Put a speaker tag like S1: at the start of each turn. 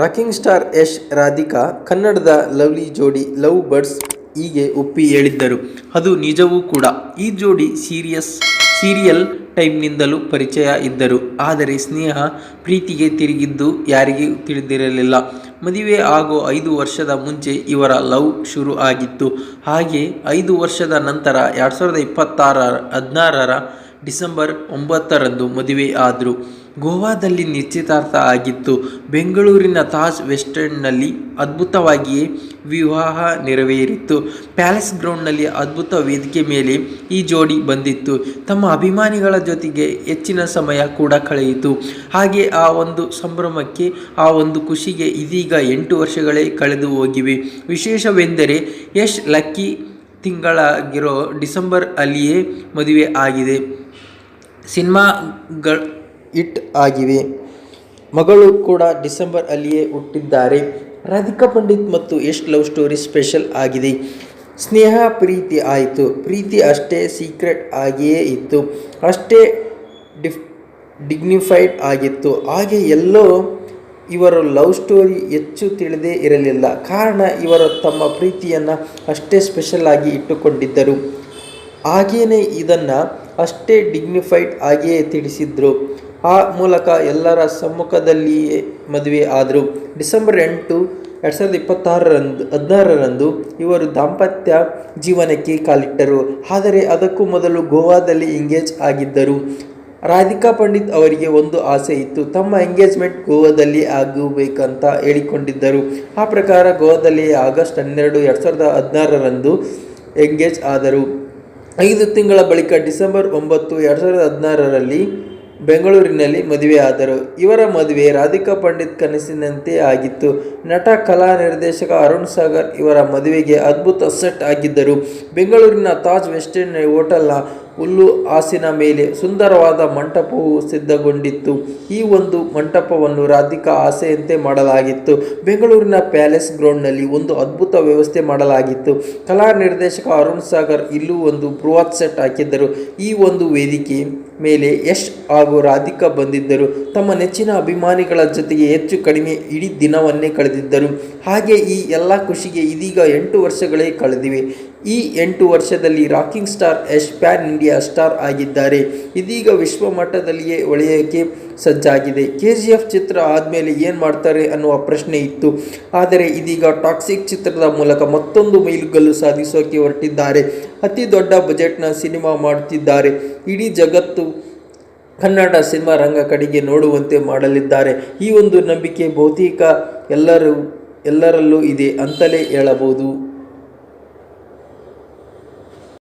S1: Rocking star Yash Radhika ಕನ್ನಡದ lovely ಜೋಡಿ love birds ಹೀಗೆ ಒಪ್ಪಿ ಹೇಳಿದ್ದರು. ಅದು ನಿಜವೂ ಕೂಡ. ಈ ಜೋಡಿ ಸೀರಿಯಸ್ ಸೀರಿಯಲ್ ಟೈಮ್ನಿಂದಲೂ ಪರಿಚಯ ಇದ್ದರು. ಆದರೆ ಸ್ನೇಹ ಪ್ರೀತಿಗೆ ತಿರುಗಿದ್ದು ಯಾರಿಗೆ ತಿಳಿದಿರಲಿಲ್ಲ. ಮದುವೆ ಆಗೋ ಐದು ವರ್ಷದ ಮುಂಚೆ ಇವರ ಲವ್ ಶುರು ಆಗಿತ್ತು. ಹಾಗೆ ಐದು ವರ್ಷದ ನಂತರ ಎರಡು ಸಾವಿರದ ಇಪ್ಪತ್ತಾರ ಹದಿನಾರರ ಡಿಸೆಂಬರ್ ಒಂಬತ್ತರಂದು ಮದುವೆ ಆದರು. ಗೋವಾದಲ್ಲಿ ನಿಶ್ಚಿತಾರ್ಥ ಆಗಿತ್ತು. ಬೆಂಗಳೂರಿನ ತಾಜ್ ವೆಸ್ಟರ್ನ್ನಲ್ಲಿ ಅದ್ಭುತವಾಗಿಯೇ ವಿವಾಹ ನೆರವೇರಿತ್ತು. ಪ್ಯಾಲೇಸ್ ಗ್ರೌಂಡ್ನಲ್ಲಿ ಅದ್ಭುತ ವೇದಿಕೆ ಮೇಲೆ ಈ ಜೋಡಿ ಬಂದಿತ್ತು. ತಮ್ಮ ಅಭಿಮಾನಿಗಳ ಜೊತೆಗೆ ಹೆಚ್ಚಿನ ಸಮಯ ಕೂಡ ಕಳೆಯಿತು. ಹಾಗೆ ಆ ಒಂದು ಸಂಭ್ರಮಕ್ಕೆ, ಆ ಒಂದು ಖುಷಿಗೆ ಇದೀಗ ಎಂಟು ವರ್ಷಗಳೇ ಕಳೆದು ಹೋಗಿವೆ. ವಿಶೇಷವೆಂದರೆ ಯಶ್ ಲಕ್ಕಿ ತಿಂಗಳಾಗಿರೋ ಡಿಸೆಂಬರ್ ಅಲ್ಲಿಯೇ ಮದುವೆ ಆಗಿದೆ. ಸಿನಿಮಾಗಳ ಹಿಟ್ ಆಗಿವೆ. ಮಗಳು ಕೂಡ ಡಿಸೆಂಬರ್ ಅಲ್ಲಿಯೇ ಹುಟ್ಟಿದ್ದಾರೆ. ರಾಧಿಕಾ ಪಂಡಿತ್ ಮತ್ತು ಯಶ್ ಲವ್ ಸ್ಟೋರಿ ಸ್ಪೆಷಲ್ ಆಗಿದೆ. ಸ್ನೇಹ, ಪ್ರೀತಿ ಆಯಿತು. ಪ್ರೀತಿ ಅಷ್ಟೇ ಸೀಕ್ರೆಟ್ ಆಗಿಯೇ ಇತ್ತು. ಅಷ್ಟೇ ಡಿಫ್, ಡಿಗ್ನಿಫೈಡ್ ಆಗಿತ್ತು. ಹಾಗೆ ಎಲ್ಲೋ ಇವರ ಲವ್ ಸ್ಟೋರಿ ಹೆಚ್ಚು ತಿಳಿದೇ ಇರಲಿಲ್ಲ. ಕಾರಣ ಇವರು ತಮ್ಮ ಪ್ರೀತಿಯನ್ನು ಅಷ್ಟೇ ಸ್ಪೆಷಲ್ ಆಗಿ ಇಟ್ಟುಕೊಂಡಿದ್ದರು. ಹಾಗೆಯೇ ಇದನ್ನು ಅಷ್ಟೇ ಡಿಗ್ನಿಫೈಡ್ ಆಗಿಯೇ ತಿಳಿಸಿದ್ರು. ಆ ಮೂಲಕ ಎಲ್ಲರ ಸಮ್ಮುಖದಲ್ಲಿಯೇ ಮದುವೆ ಆದರು. ಡಿಸೆಂಬರ್ ಎಂಟು, ಎರಡು ಸಾವಿರದ ಇಪ್ಪತ್ತಾರರಂದು, ಹದಿನಾರರಂದು ಇವರು ದಾಂಪತ್ಯ ಜೀವನಕ್ಕೆ ಕಾಲಿಟ್ಟರು. ಆದರೆ ಅದಕ್ಕೂ ಮೊದಲು ಗೋವಾದಲ್ಲಿ ಎಂಗೇಜ್ ಆಗಿದ್ದರು. ರಾಧಿಕಾ ಪಂಡಿತ್ ಅವರಿಗೆ ಒಂದು ಆಸೆ ಇತ್ತು. ತಮ್ಮ ಎಂಗೇಜ್ಮೆಂಟ್ ಗೋವಾದಲ್ಲಿ ಆಗಬೇಕಂತ ಹೇಳಿಕೊಂಡಿದ್ದರು. ಆ ಪ್ರಕಾರ ಗೋವಾದಲ್ಲಿ ಆಗಸ್ಟ್ ಹನ್ನೆರಡು, ಎರಡು ಸಾವಿರದ ಹದಿನಾರರಂದು ಎಂಗೇಜ್ ಆದರು. ಐದು ತಿಂಗಳ ಬಳಿಕ ಡಿಸೆಂಬರ್ ಒಂಬತ್ತು, ಎರಡು ಸಾವಿರದ ಹದಿನಾರರಲ್ಲಿ ಬೆಂಗಳೂರಿನಲ್ಲಿ ಮದುವೆಯಾದರು ಇವರ ಮದುವೆ ರಾಧಿಕಾ ಪಂಡಿತ್ ಕನಸಿನಂತೆ ಆಗಿತ್ತು. ನಟ, ಕಲಾ ನಿರ್ದೇಶಕ ಅರುಣ್ ಸಾಗರ್ ಇವರ ಮದುವೆಗೆ ಅದ್ಭುತ ಸೆಟ್ ಆಗಿದ್ದರು. ಬೆಂಗಳೂರಿನ ತಾಜ್ ವೆಸ್ಟರ್ನ್ ಹೋಟೆಲ್ನ ಹುಲ್ಲು ಹಾಸಿನ ಮೇಲೆ ಸುಂದರವಾದ ಮಂಟಪವು ಸಿದ್ಧಗೊಂಡಿತ್ತು. ಈ ಒಂದು ಮಂಟಪವನ್ನು ರಾಧಿಕಾ ಆಸೆಯಂತೆ ಮಾಡಲಾಗಿತ್ತು. ಬೆಂಗಳೂರಿನ ಪ್ಯಾಲೇಸ್ ಗ್ರೌಂಡ್ನಲ್ಲಿ ಒಂದು ಅದ್ಭುತ ವ್ಯವಸ್ಥೆ ಮಾಡಲಾಗಿತ್ತು. ಕಲಾ ನಿರ್ದೇಶಕ ಅರುಣ್ ಸಾಗರ್ ಇಲ್ಲೂ ಒಂದು ಬೃಹತ್ ಸೆಟ್ ಹಾಕಿದ್ದರು. ಈ ಒಂದು ವೇದಿಕೆ ಮೇಲೆ ಯಶ್ ಹಾಗೂ ರಾಧಿಕಾ ಬಂದಿದ್ದರು. ತಮ್ಮ ನೆಚ್ಚಿನ ಅಭಿಮಾನಿಗಳ ಜೊತೆಗೆ ಹೆಚ್ಚು ಕಡಿಮೆ ಇಡೀ ದಿನವನ್ನೇ ಕಳೆದಿದ್ದರು. ಹಾಗೆ ಈ ಎಲ್ಲ ಖುಷಿಗೆ ಇದೀಗ ಎಂಟು ವರ್ಷಗಳೇ ಕಳೆದಿವೆ. ಈ ಎಂಟು ವರ್ಷದಲ್ಲಿ rocking star Yash pan India star ಆಗಿದ್ದಾರೆ. ಇದೀಗ ವಿಶ್ವ ಮಟ್ಟದಲ್ಲಿಯೇ ಒಳೆಯೋಕ್ಕೆ ಸಜ್ಜಾಗಿದೆ. ಕೆ ಜಿ ಎಫ್ ಚಿತ್ರ ಆದಮೇಲೆ ಏನು ಮಾಡ್ತಾರೆ ಅನ್ನುವ ಪ್ರಶ್ನೆ ಇತ್ತು. ಆದರೆ ಇದೀಗ ಟಾಕ್ಸಿಕ್ ಚಿತ್ರದ ಮೂಲಕ ಮತ್ತೊಂದು ಮೈಲುಗಲ್ಲು ಸಾಧಿಸೋಕೆ ಹೊರಟಿದ್ದಾರೆ. ಅತಿ ದೊಡ್ಡ ಬಜೆಟ್ನ ಸಿನಿಮಾ ಮಾಡುತ್ತಿದ್ದಾರೆ. ಇಡೀ ಜಗತ್ತು ಕನ್ನಡ ಸಿನಿಮಾ ರಂಗ ಕಡೆಗೆ ನೋಡುವಂತೆ ಮಾಡಲಿದ್ದಾರೆ. ಈ ಒಂದು ನಂಬಿಕೆ ಬಹುತೇಕ ಎಲ್ಲರೂ ಎಲ್ಲರಲ್ಲೂ ಇದೆ ಅಂತಲೇ ಹೇಳಬಹುದು.